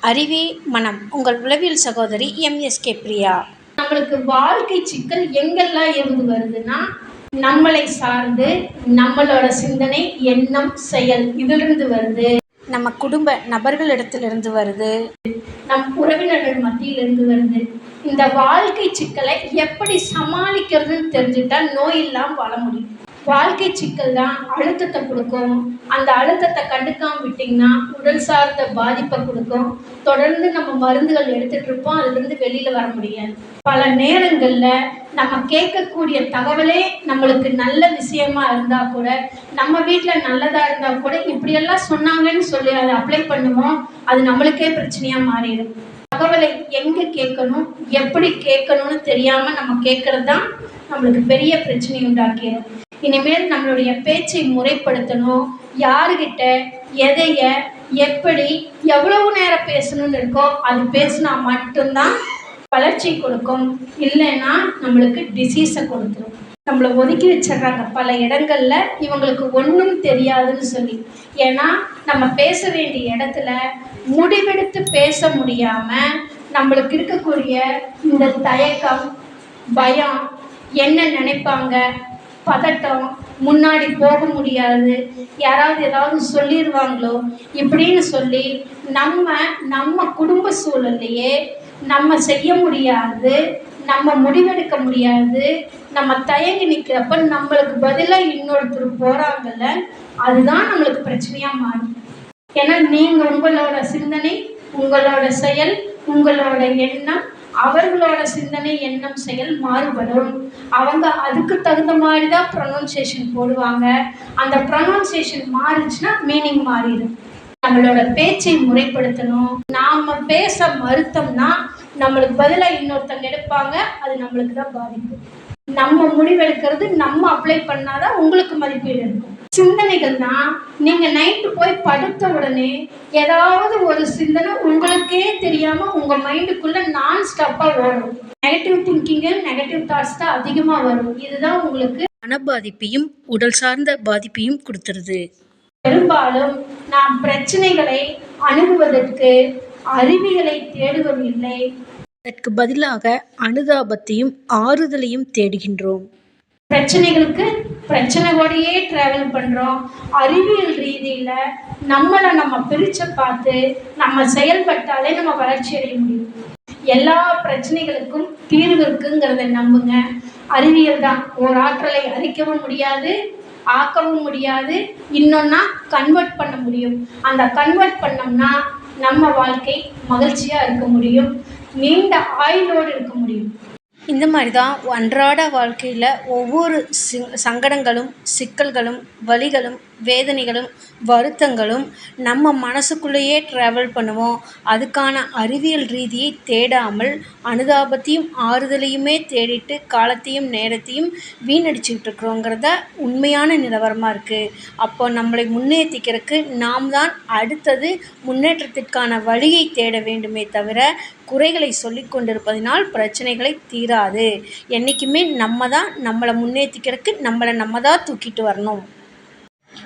அறிவே மனம். உங்கள் உளவியல் சகோதரி எம்எஸ்கே பிரியா. நம்மளுக்கு வாழ்க்கை சிக்கல் எங்கெல்லாம் இருந்து வருதுன்னா நம்மளை சார்ந்து நம்மளோட சிந்தனை எண்ணம் செயல் இதிலிருந்து வருது. நம்ம குடும்ப நபர்களிடத்திலிருந்து வருது. நம் உறவினர்கள் மத்தியிலிருந்து வருது. இந்த வாழ்க்கை சிக்கலை எப்படி சமாளிக்கிறதுன்னு தெரிஞ்சுட்டா நோய் இல்லாமல் வாழ முடியும். வாழ்க்கை சிக்கல் தான் அழுத்தத்தை கொடுக்கும். அந்த அழுத்தத்தை கண்டுக்காம விட்டிங்கன்னா உடல் சார்ந்த பாதிப்பை கொடுக்கும். தொடர்ந்து நம்ம மருந்துகள் எடுத்துகிட்டு இருப்போம் அதுலேருந்து வெளியில் வர முடியாது. பல நேரங்களில் நம்ம கேட்கக்கூடிய தகவலே நம்மளுக்கு நல்ல விஷயமா இருந்தால் கூட நம்ம வீட்டில் நல்லதாக இருந்தால் கூட இப்படியெல்லாம் சொன்னாங்கன்னு சொல்லி அதை அப்ளை பண்ணுவோம் அது நம்மளுக்கே பிரச்சனையாக மாறிடும். தகவலை எங்கே கேட்கணும் எப்படி கேட்கணும்னு தெரியாமல் நம்ம கேட்கறது தான் நம்மளுக்கு பெரிய பிரச்சனை உண்டாக்கிடும். இனிமேல் நம்மளுடைய பேச்சை முறைப்படுத்தணும். யாருக்கிட்ட எதைய எப்படி எவ்வளவு நேரம் பேசணும்னு இருக்கோ அது பேசினா மட்டும்தான் வளர்ச்சி கொடுக்கும். இல்லைன்னா நம்மளுக்கு டிசீஸை கொடுத்துரும். நம்மளை ஒதுக்கி வச்சிடுறாங்க பல இடங்கள்ல இவங்களுக்கு ஒன்றும் தெரியாதுன்னு சொல்லி. ஏன்னா நம்ம பேச வேண்டிய இடத்துல முடிவெடுத்து பேச முடியாம நம்மளுக்கு இருக்கக்கூடிய இந்த தயக்கம் பயம் என்ன நினைப்பாங்க பதட்டம் முன்னாடி போக முடியாது. யாராவது ஏதாவது சொல்லிடுவாங்களோ இப்படின்னு சொல்லி நம்ம நம்ம குடும்ப சூழல்லையே நம்ம செய்ய முடியாது நம்ம முடிவெடுக்க முடியாது நம்ம தயங்கி நிற்கிறப்ப நம்மளுக்கு பதிலாக இன்னொருத்தர் போகிறாங்கல்ல அதுதான் நம்மளுக்கு பிரச்சனையாக மாறும். ஏன்னா நீங்கள் உங்களோட சிந்தனை உங்களோட செயல் உங்களோட எண்ணம் அவர்களோட சிந்தனை எண்ணம் செயல் மாறுபடும். அவங்க அதுக்கு தகுந்த மாதிரி தான் ப்ரொனவுன்சியேஷன் போடுவாங்க. அந்த ப்ரொனவுன்சியேஷன் மாறுச்சுன்னா மீனிங் மாறிடும். நம்மளோட பேச்சை முறைப்படுத்தணும். நாம பேச மறுத்தோம்னா நம்மளுக்கு பதிலாக இன்னொருத்தங்க எடுப்பாங்க. அது நம்மளுக்கு தான் பாதிப்பு. நம்ம முடிவெடுக்கிறது நம்ம அப்ளை பண்ணாதான் உங்களுக்கு மதிப்பீடு இருக்கும். சிந்தனைகள் தான் நீங்க நைட்டு போய் படுத்த உடனே ஏதாவது ஒரு சிந்தனை உங்களுக்கே தெரியாம உங்க மைண்டுக்குள்ள நான் ஸ்டாப்பா ஓடும் நெகட்டிவ் திங்கிங்கு நெகட்டிவ் தாட்ஸ் தான் அதிகமா வரும். இதுதான் உங்களுக்கு மனபாதிப்பையும் உடல் சார்ந்த பாதிப்பையும் கொடுத்துருது. பெரும்பாலும் நாம் பிரச்சனைகளை அணுகுவதற்கு அறிவியலை தேடுவதில்லை. அதற்கு பதிலாக அனுதாபத்தையும் ஆறுதலையும் தேடுகின்றோம். பிரச்சனைகளுக்கு பிரச்சனை கூடயே ட்ராவல் பண்ணுறோம் அறிவியல் ரீதியில் நம்மளை நம்ம பிரித்து பார்த்து நம்ம செயல்பட்டாலே நம்ம வளர்ச்சி அடைய முடியும். எல்லா பிரச்சனைகளுக்கும் தீர்வு இருக்குங்கிறத நம்புங்க. அறிவியல் தான். ஒரு ஆற்றலை அழிக்கவும் முடியாது ஆக்கவும் முடியாது இன்னொன்னா கன்வெர்ட் பண்ண முடியும். அந்த கன்வெர்ட் பண்ணோம்னா நம்ம வாழ்க்கை மகிழ்ச்சியாக இருக்க முடியும். நீண்ட ஆயுளோடு இருக்க முடியும். இந்த மாதிரி தான் அன்றாட வாழ்க்கையில் ஒவ்வொரு சங்கடங்களும் சிக்கல்களும் வலிகளும் வேதனைகளும் வருத்தங்களும் நம்ம மனசுக்குள்ளேயே ட்ராவல் பண்ணுவோம். அதுக்கான அறிவியல் ரீதியை தேடாமல் அனுதாபத்தையும் ஆறுதலையுமே தேடிட்டு காலத்தையும் நேரத்தையும் வீணடிச்சுக்கிட்டு இருக்கிறோங்கிறத உண்மையான நிலவரமாக இருக்குது அப்போ நம்மளை முன்னேற்றிக்கிறதுக்கு நாம் தான் அடுத்தது முன்னேற்றத்திற்கான வழியை தேட வேண்டுமே தவிர குறைகளை சொல்லி கொண்டிருப்பதினால் பிரச்சனைகளை தீராது. என்றைக்குமே நம்ம தான் நம்மளை முன்னேற்றிக்கிறதுக்கு நம்மளை நம்ம தான் தூக்கிட்டு வரணும்.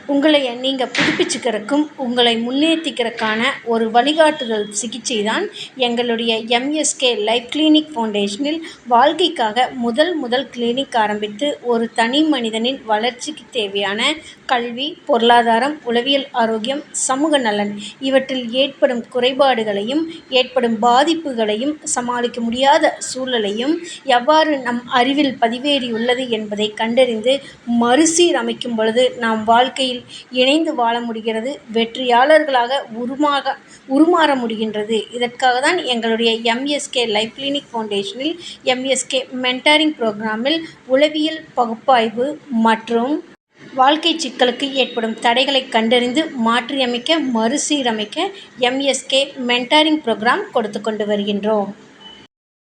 உங்களை நீங்கள் புதுப்பிச்சுக்கிறதுக்கும் உங்களை முன்னேற்றிக்கிறதுக்கான ஒரு வழிகாட்டுதல் சிகிச்சை தான் எங்களுடைய எம்எஸ்கே லைஃப் கிளினிக் ஃபவுண்டேஷனில் வாழ்க்கைக்காக முதல் முதல் கிளினிக் ஆரம்பித்து ஒரு தனி மனிதனின் வளர்ச்சிக்கு தேவையான கல்வி பொருளாதாரம் உளவியல் ஆரோக்கியம் சமூக நலன் இவற்றில் ஏற்படும் குறைபாடுகளையும் ஏற்படும் பாதிப்புகளையும் சமாளிக்க முடியாத சூழலையும் எவ்வாறு நம் அறிவில் பதிவேறியுள்ளது என்பதை கண்டறிந்து மறுசீரமைக்கும் பொழுது நாம் வாழ்க்கையில் இணைந்து வாழ முடிகிறது. வெற்றியாளர்களாக உருமாக உருமாற முடிகின்றது. இதற்காக தான் எங்களுடைய எம்எஸ்கே லைஃப் கிளினிக் ஃபவுண்டேஷனில் எம்எஸ்கே மென்டாரிங் ப்ரோக்ராமில் உளவியல் பகுப்பாய்வு மற்றும் வாழ்க்கை சிக்கலுக்கு ஏற்படும் தடைகளை கண்டறிந்து மாற்றியமைக்க மறுசீரமைக்க எம்எஸ்கே மென்டாரிங் ப்ரோக்ராம் கொடுத்து கொண்டு வருகின்றோம்.